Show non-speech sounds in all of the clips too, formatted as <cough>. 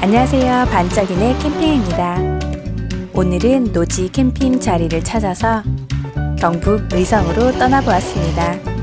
안녕하세요. 반짝이네 캠핑입니다. 오늘은 노지 캠핑 자리를 찾아서 경북 의성으로 떠나보았습니다.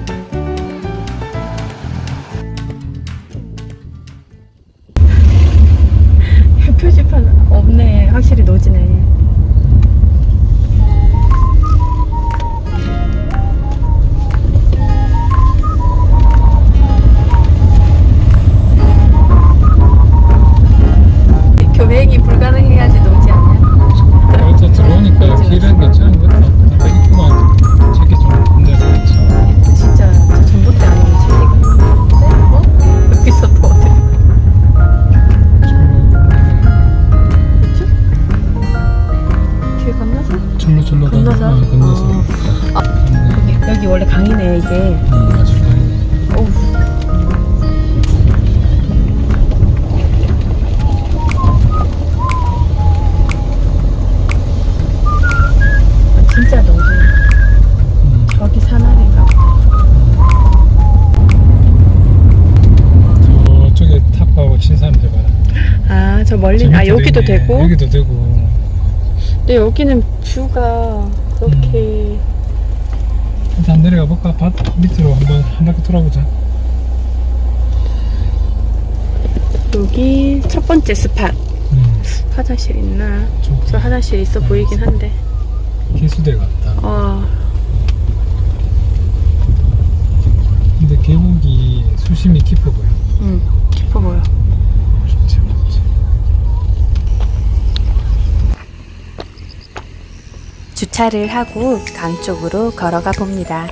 저 멀리, 저 아, 여기도 있네. 되고. 여기도 되고. 근데 여기는 뷰가 그렇게. 일단 내려가 볼까? 밭 밑으로 한번 한 바퀴 돌아보자. 여기 첫 번째 스팟. 음. 화장실 있나? 저기 저 화장실 있어 보이긴 한데. 개수대 같다. 어, 근데 계곡이 수심이 깊어 보여. 응, 깊어 보여. 좋지, 좋지. 주차를 하고 강 쪽으로 걸어가 봅니다.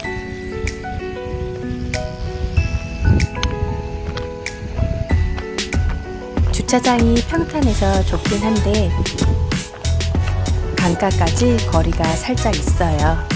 주차장이 평탄해서 좋긴 한데 강가까지 거리가 살짝 있어요.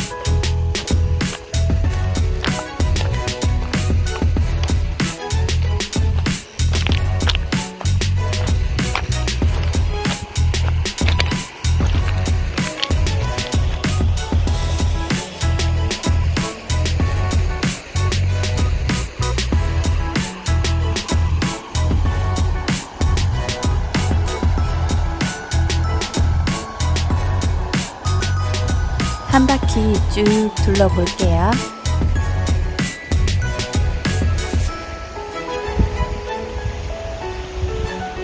한 바퀴 쭉 둘러볼게요.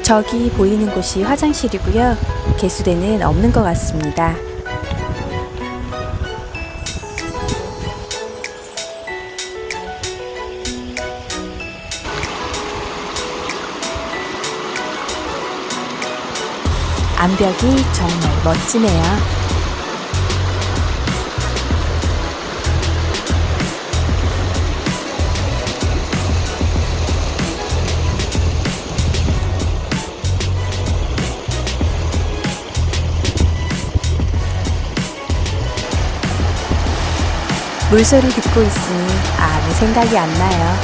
저기 보이는 곳이 화장실이고요. 개수대는 없는 것 같습니다. 암벽이 정말 멋지네요. 물소리 듣고 있으니 아무 생각이 안 나요.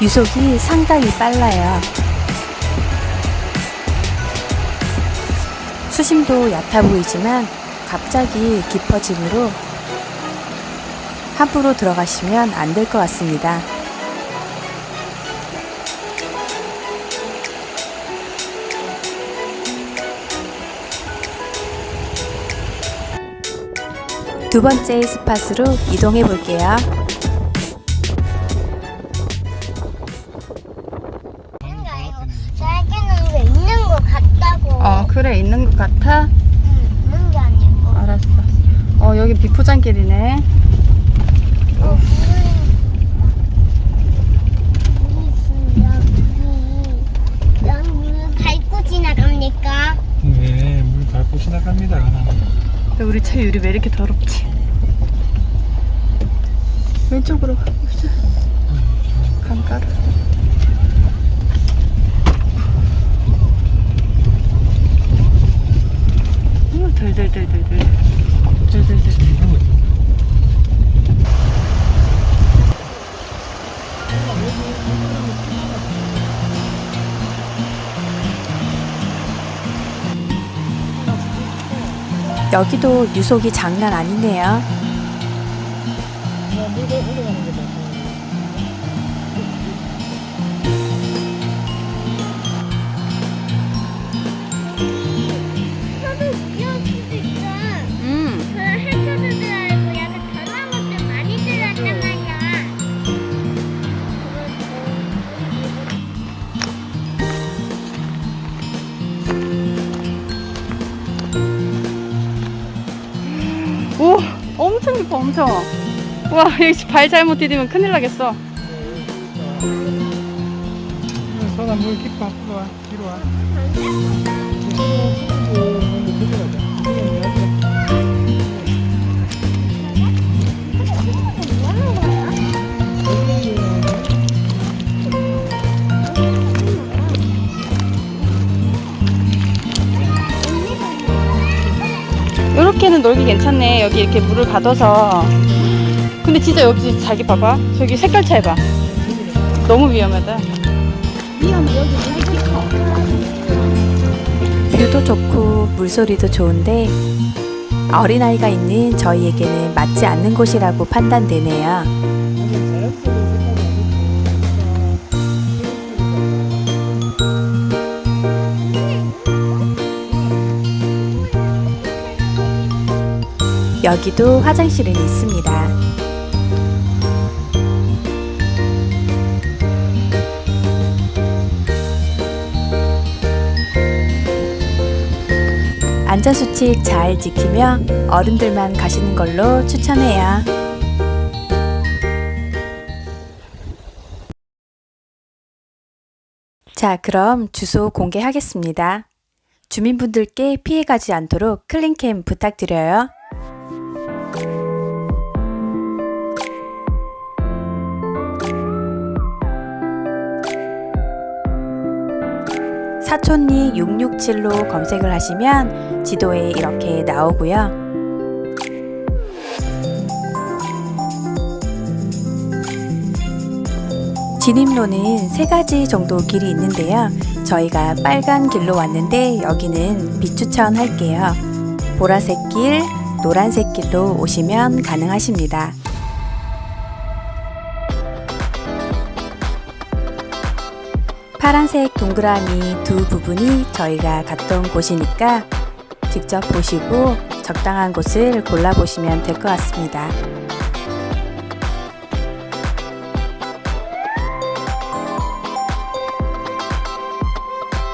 유속이 상당히 빨라요. 수심도 얕아 보이지만 갑자기 깊어지므로 함부로 들어가시면 안 될 것 같습니다. 두 번째 스팟으로 이동해 볼게요. 왜 있는 같다고. 어, 그래, 있는 것 같아? 응, 있는 게 아니고. 알았어. 어, 여기 비포장길이네. 어, 물이 여기 여기 물 밟고 지나갑니까? 네, 물 밟고 지나갑니다. 근데 우리 차 유리 왜 이렇게 더럽지? 왼쪽으로 가보자. 강가로. 음, 덜덜덜덜덜. 덜덜덜. 여기도 유속이 장난 아니네요. 엄청. 와, <laughs> 여기 발 잘못 디디면 큰일 나겠어. 선아 물 깊어. 이리 와. 이리 와. 이렇게는 놀기 괜찮네. 여기 이렇게 물을 가둬서. 근데 진짜 여기 자기 봐봐. 저기 색깔 차이 봐. 너무 위험하다. 뷰도 좋고 물소리도 좋은데 어린아이가 있는 저희에게는 맞지 않는 곳이라고 판단되네요. 여기도 화장실은 있습니다. 안전수칙 잘 지키며 어른들만 가시는 걸로 추천해요. 자, 그럼 주소 공개하겠습니다. 주민분들께 피해가지 않도록 클린캠 부탁드려요. 사촌리 667로 검색을 하시면 지도에 이렇게 나오고요. 진입로는 세 가지 정도 길이 있는데요. 저희가 빨간 길로 왔는데 여기는 비추천 할게요. 보라색 길, 노란색 길로 오시면 가능하십니다. 파란색 동그라미 두 부분이 저희가 갔던 곳이니까 직접 보시고 적당한 곳을 골라보시면 될 것 같습니다.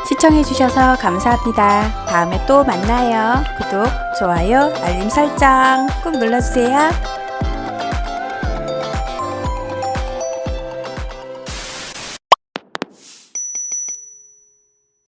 시청해주셔서 감사합니다. 다음에 또 만나요. 구독, 좋아요, 알림 설정 꼭 눌러주세요.